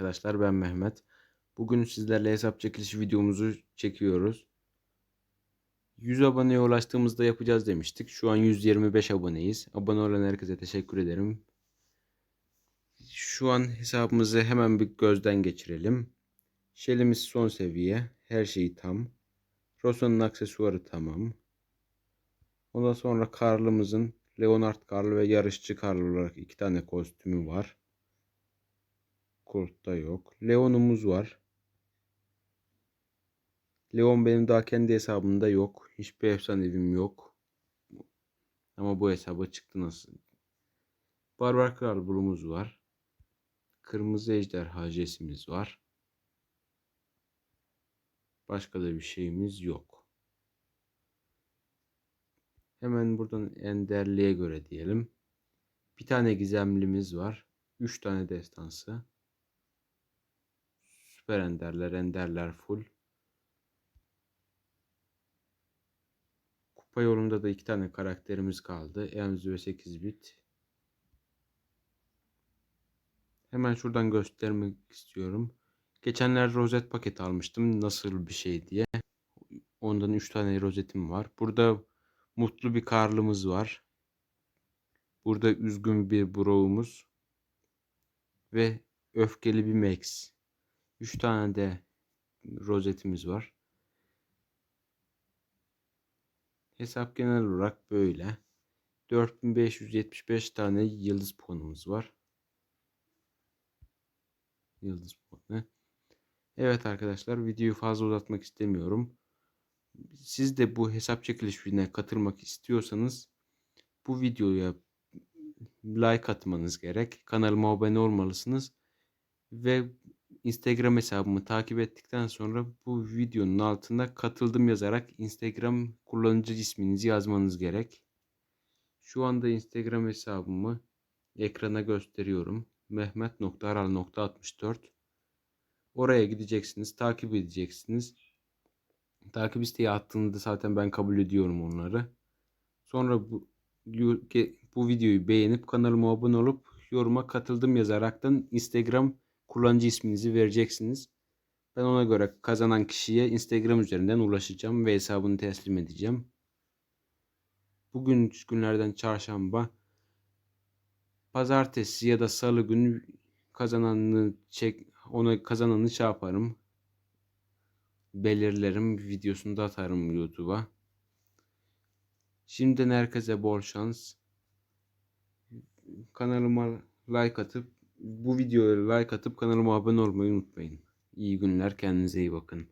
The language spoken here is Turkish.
arkadaşlar ben Mehmet. Bugün sizlerle hesap çekilişi videomuzu çekiyoruz. 100 aboneye ulaştığımızda yapacağız demiştik. Şu an 125 aboneyiz. Abone olan herkese teşekkür ederim. Şu an hesabımızı hemen bir gözden geçirelim. Shell'imiz son seviye. Her şey tam. Rossa'nın aksesuarı tamam. Ondan sonra Karl'ımızın Leonard Karl ve yarışçı Karl olarak iki tane kostümü var. Kurt'ta yok. Leon'umuz var. Leon benim daha kendi hesabımda yok. Hiçbir efsanevim yok. Ama bu hesaba çıktı nasıl? Barbar Kral Bulumuz var. Kırmızı Ejderha Jesimiz var. Başka da bir şeyimiz yok. Hemen buradan enderliğe göre diyelim. Bir tane gizemlimiz var. Üç tane destansı. Süper enderler, enderler full. Kupa yolunda da iki tane karakterimiz kaldı. Emzu ve 8 bit. Hemen şuradan göstermek istiyorum. Geçenler rozet paket almıştım. Nasıl bir şey diye. Ondan 3 tane rozetim var. Burada mutlu bir karlımız var. Burada üzgün bir bro'umuz. Ve öfkeli bir Max. 3 tane de rozetimiz var. Hesap genel olarak böyle. 4575 tane yıldız puanımız var. Yıldız puanı. Evet arkadaşlar videoyu fazla uzatmak istemiyorum. Siz de bu hesap çekilişine katılmak istiyorsanız bu videoya like atmanız gerek. Kanalıma abone olmalısınız. Ve Instagram hesabımı takip ettikten sonra bu videonun altında katıldım yazarak Instagram kullanıcı isminizi yazmanız gerek. Şu anda Instagram hesabımı ekrana gösteriyorum. Mehmet.aral.64 Oraya gideceksiniz, takip edeceksiniz. Takip isteği attığında zaten ben kabul ediyorum onları. Sonra bu bu videoyu beğenip kanalıma abone olup yoruma katıldım yazaraktan Instagram kullanıcı isminizi vereceksiniz. Ben ona göre kazanan kişiye Instagram üzerinden ulaşacağım ve hesabını teslim edeceğim. Bugün günlerden çarşamba, pazartesi ya da salı günü kazananını çek ona kazananı şey yaparım. Belirlerim videosunu da atarım YouTube'a. Şimdiden herkese bol şans. Kanalıma like atıp bu videoya like atıp kanalıma abone olmayı unutmayın. İyi günler kendinize iyi bakın.